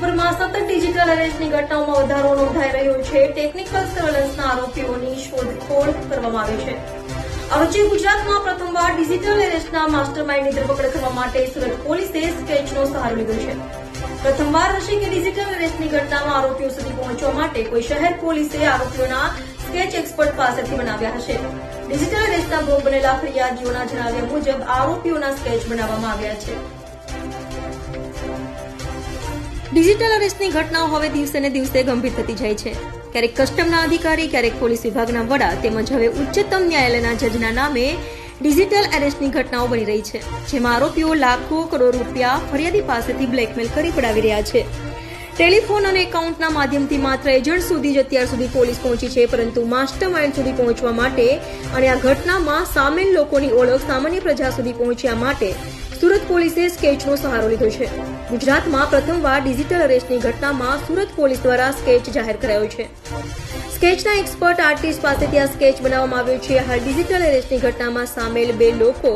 સમગ્રમાં સતત ડિજિટલ અરેસ્ટની ઘટનાઓમાં વધારો નોંધાઈ રહ્યો છે. ટેકનિકલ સર્વેલન્સના આરોપીઓની શોધખોળ કરવામાં આવી છે. આ ગુજરાતમાં પ્રથમવાર ડિજિટલ એરેસ્ટના માસ્ટરમાઇન્ડની ધરપકડ કરવા માટે સુરત પોલીસે સ્કેચનો સહારો લીધો છે. પ્રથમવાર હશે કે ડિજિટલ એરેસ્ટની ઘટનામાં આરોપીઓ સુધી પહોંચવા માટે કોઈ શહેર પોલીસે આરોપીઓના સ્કેચ એક્સપર્ટ પાસેથી બનાવ્યા હશે. ડિજિટલ એરેસ્ટના ભોગ બનેલા ફરિયાદીઓના જણાવ્યા મુજબ આરોપીઓના સ્કેચ બનાવવામાં આવ્યા છે. ડિજિટલ અરેસ્ટની ઘટનાઓ હવે દિવસે ને દિવસે ગંભીર થતી જાય છે. ક્યારેક કસ્ટમના અધિકારી, ક્યારેક પોલીસ વિભાગના વડા તેમજ હવે ઉચ્ચતમ ન્યાયાલયના જજના નામે ડિજિટલ અરેસ્ટની ઘટનાઓ બની રહી છે, જેમાં આરોપીઓ લાખો કરોડ રૂપિયા ફરિયાદી પાસેથી બ્લેકમેલ કરી પડાવી રહ્યા છે. ટેલિફોન અને એકાઉન્ટના માધ્યમથી માત્ર એજન્ટ સુધી જ અત્યાર સુધી પોલીસ પહોંચી છે, પરંતુ માસ્ટર માઇન્ડ સુધી પહોંચવા માટે અને આ ઘટનામાં સામેલ લોકોની ઓળખ સામાન્ય પ્રજા સુધી પહોંચ્યા માટે સુરત પોલીસે સ્કેચનો સહારો લીધો છે. ગુજરાતમાં પ્રથમવાર ડિજિટલ અરેસ્ટની ઘટનામાં સુરત પોલીસ દ્વારા સ્કેચ જાહેર કરાયો છે. સ્કેચના એક્સપર્ટ આર્ટિસ્ટ પાસેથી આ સ્કેચ બનાવવામાં આવ્યો છે. હાલ ડિજિટલ એરેસ્ટની ઘટનામાં સામેલ બે લોકો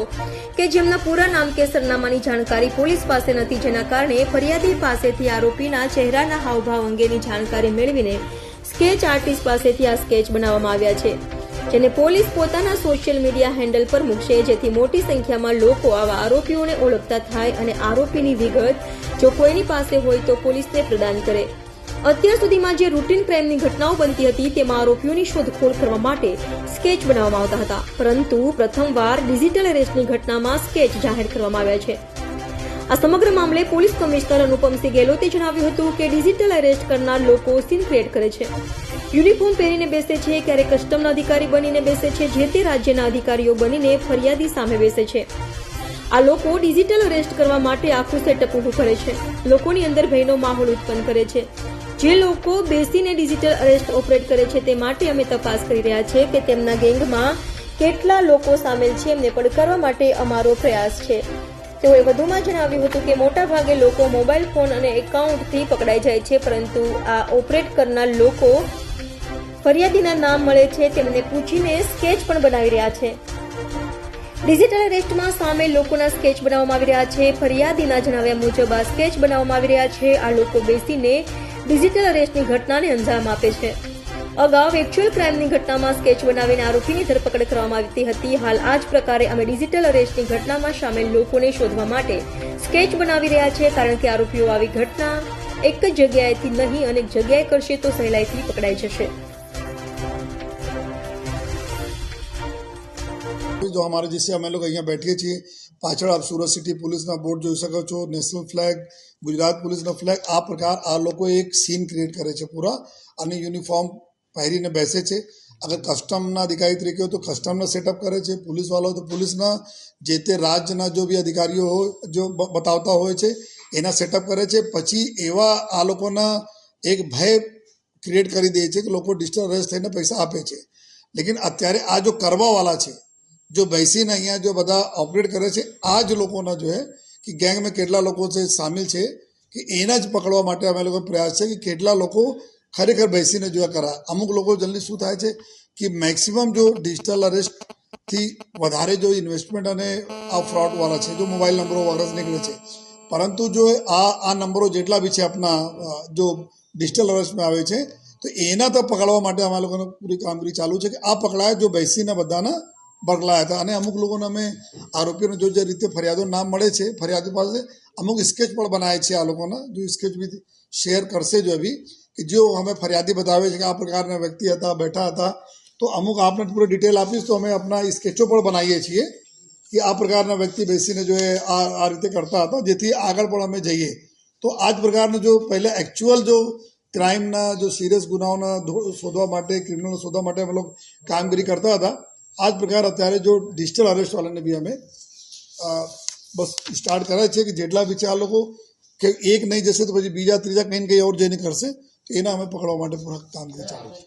કે જેમના પૂરા નામ કે સરનામાની જાણકારી પોલીસ પાસે નથી, જેના કારણે ફરિયાદી પાસેથી આરોપીના ચહેરાના હાવભાવ અંગેની જાણકારી મેળવીને સ્કેચ આર્ટિસ્ટ પાસેથી આ સ્કેચ બનાવવામાં આવ્યા છે. જેને પોલીસ પોતાના સોશિયલ મીડિયા હેન્ડલ પર મૂકશે, જેથી મોટી સંખ્યામાં લોકો આવા આરોપીઓને ઓળખતા થાય અને આરોપીની વિગત જો કોઈની પાસે હોય તો પોલીસને પ્રદાન કરે. અત્યાર સુધીમાં જે રૂટીન ક્રાઇમની ઘટનાઓ બનતી હતી, તેમાં આરોપીઓની શોધખોળ કરવા માટે સ્કેચ બનાવવામાં આવતા હતા. પરંતુ પ્રથમવાર ડિજિટલ અરેસ્ટની ઘટનામાં સ્કેચ જાહેર કરવામાં આવ્યા છે. આ સમગ્ર મામલે પોલીસ કમિશનર અનુપમસિંહ ગેહલોતે જણાવ્યું હતું કે ડિજિટલ એરેસ્ટ કરનાર લોકો સીન ક્રિએટ કરે છે. યુનિફોર્મ પહેરીને બેસે છે, ક્યારેક કસ્ટમના અધિકારી બનીને બેસે છે, જે તે રાજ્યના અધિકારીઓ બનીને ફરિયાદી સામે બેસે છે. આ લોકો ડિજિટલ અરેસ્ટ કરવા માટે આખું સેટઅપ ઊભું કરે છે. લોકોની અંદર ભયનો માહોલ ઉત્પન્ન કરે છે. જે લોકો બેસીને ડિજિટલ અરેસ્ટ ઓપરેટ કરે છે તે માટે અમે તપાસ કરી રહ્યા છે કે તેમના ગેંગમાં કેટલા લોકો સામેલ છે એમને પડકારવા માટે અમારો પ્રયાસ છે. તેઓએ વધુમાં જણાવ્યું હતું કે મોટા ભાગે લોકો મોબાઈલ ફોન અને એકાઉન્ટથી પકડાઈ જાય છે, પરંતુ આ ઓપરેટ કરનાર લોકો ફરિયાદીના નામ મળે છે, તેમને પૂછીને સ્કેચ પણ બનાવી રહ્યા છે. ડિજિટલ અરેસ્ટમાં સામે લોકોના સ્કેચ બનાવવામાં આવી રહ્યા છે. ફરિયાદીના જણાવ્યા મુજબ આ સ્કેચ બનાવવામાં આવી રહ્યા છે. આ લોકો બેસીને ડિજિટલ અરેસ્ટની ઘટનાને અંજામ આપે છે. અગાઉ એકચ્યુઅલ ક્રાઇમની ઘટનામાં સ્કેચ બનાવીને આરોપીની ધરપકડ કરવામાં આવતી હતી હાલ આ જ પ્રકારે અમે ડિજિટલ અરેસ્ટની ઘટનામાં સામેલ લોકોને શોધવા માટે સ્કેચ બનાવી રહ્યા છે કારણ કે આરોપીઓ આવી ઘટના એક જ જગ્યાએથી નહીં અનેક જગ્યાએ કરશે તો સહેલાઈથી પકડાઈ જશે जो हमारे जैसे અમે લોકો અહીંયા બેઠીએ છીએ પાછળ આપ સુરત સિટી પોલીસના બોર્ડ જોઈ શકો છો નેશનલ ફ્લેગ ગુજરાત પોલીસનો ફ્લેગ આ પ્રકાર આ લોકો એક સીન ક્રિએટ કરે છે પૂરા અને યુનિફોર્મ પહેરીને બેસે છે. અગર કસ્ટમના અધિકારી તરીકે હોય તો કસ્ટમના સેટઅપ કરે છે. પોલીસવાળા તો પોલીસના જે તે રાજ્યના જો બી અધિકારીઓ જો બતાવતા હોય છે, એના સેટઅપ કરે છે. પછી એવા આ લોકોના એક ભય ક્રિએટ કરી દે છે કે લોકો અરેસ્ટ થઈને પૈસા આપે છે. લેકિન અત્યારે આ જો કરવાવાળા છે, જો બેસીને અહીંયા જો બધા ઓપરેટ કરે છે, આ જ લોકોના જો હે, કે ગેંગમાં કેટલા લોકો છે, સામેલ છે, કે એના જ પકડવા માટે અમે લોકો પ્રયાસ છે કે કેટલા લોકો ખરેખર બેસીને જોયા કરા. અમુક લોકો જલ્દી શું થાય છે કે મેક્સિમમ જો ડિજિટલ અરેસ્ટથી વધારે જો ઇન્વેસ્ટમેન્ટ અને આ ફ્રોડવાળા છે, જો મોબાઈલ નંબરો વગર નીકળે છે. પરંતુ જો આ આ નંબરો જેટલા બી છે આપણા જો ડિજિટલ અરેસ્ટમાં આવે છે, તો એના તો પકડવા માટે અમારા લોકોને પૂરી કામગીરી ચાલુ છે કે આ પકડાયા જો બેસીને બધાના બગલાયા હતા. અને અમુક લોકોને અમે આરોપીઓને જો જે રીતે ફરિયાદો નામ મળે છે, ફરિયાદો પાસે અમુક સ્કેચ પણ બનાવે છે આ લોકોના. જો સ્કેચ બી શેર કરશે જો અભી કે જો અમે ફરિયાદી બતાવે છે કે આ પ્રકારના વ્યક્તિ હતા બેઠા હતા તો અમુક આપને પૂરી ડિટેલ આપીશ તો અમે આપણા સ્કેચો પણ બનાવીએ છીએ કે આ પ્રકારના વ્યક્તિ બેસીને જો એ આ આ રીતે કરતા હતા જેથી આગળ પણ અમે જઈએ તો આ જ પ્રકારનું જો પહેલાં એકચ્યુઅલ જો ક્રાઇમના જો સિરિયસ ગુનાઓના ધો- શોધવા માટે ક્રિમિનલ શોધવા માટે અમે લોકો કામગીરી કરતા હતા આ જ પ્રકાર અત્યારે જો ડિજિટલ અરેસ્ટવાળાને બી અમે અ, બસ સ્ટાર્ટ કરે છે કે જેટલા બી છે આ લોકો કે એક નહીં જશે તો પછી બીજા ત્રીજા કંઈ ને કંઈ ઓર જઈને કરશે તો એના અમે પકડવા માટે પૂરા કામગીરી ચાલુ છે.